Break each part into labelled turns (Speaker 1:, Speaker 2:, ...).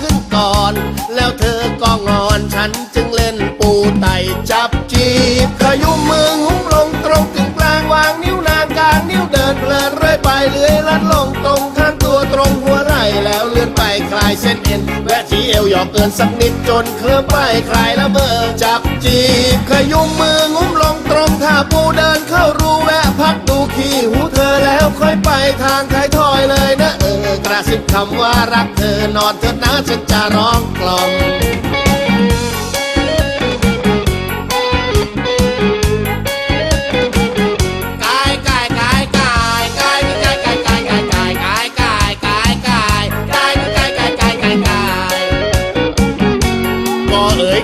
Speaker 1: ขึ้นก่อน แล้วเธอก็งอนฉันจึงเล่นปูไตจับจีบขยุมมืองุ้มลงตรงกึ่งกลางวางนิ้วนางกลางนิ้วเดินเพลินเรื่อยไปเลื้อยลัดลงตรงข้างตัวตรงหัวไหล่แล้วเลื่อนไปคลายเส้นเอ็นแวะที่เอวหยอกเกินสักนิดจนเคลิ้มไปคลายละเมอจับจีบขยุมมืองุ้มลงตรงท่าปูเดินเข้ารูแวะพักดูขี้หูเธอแล้วค่อยไปทาง สิคำว่ารักเธอนอนเธอนะฉันจะร้องกลอม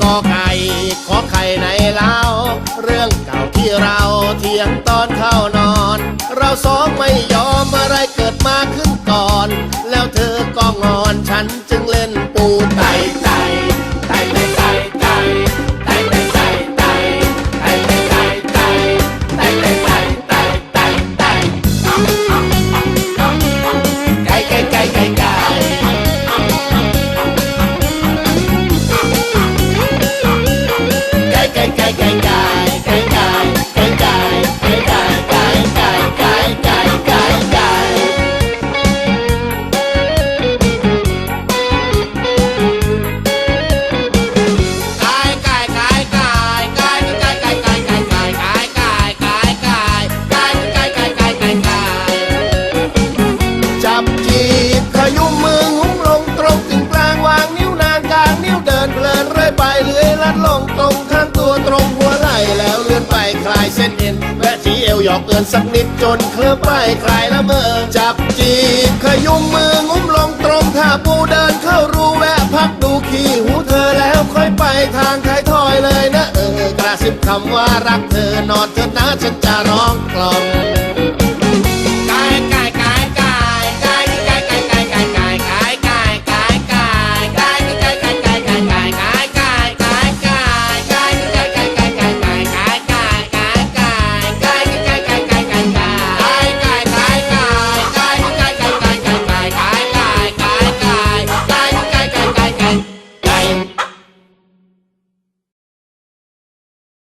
Speaker 1: กอไก่ขอไข่ในเล้าเรื่องเก่าที่เราเทียงตอนเข้านอน เราสองไม่ยอม ฉันจึงเล่นปูไต ดลงตรงข้างตัวตรงหัวไหล่แล้วเลื่อนไปคลายเส้นเอ็นแวะที่เอวหยอกเกินสักนิดจนเคลิ้มไปคลายละเมอจับจีบขยุมมืองุ้มลงตรงท่าปูเดินเข้ารูแวะพักดูขี้หูเธอแล้วค่อยไปทางท้ายทอยเลยนะเออกระซิบคำว่ารักเธอนอนเถิดนะฉันจะร้องกล่อม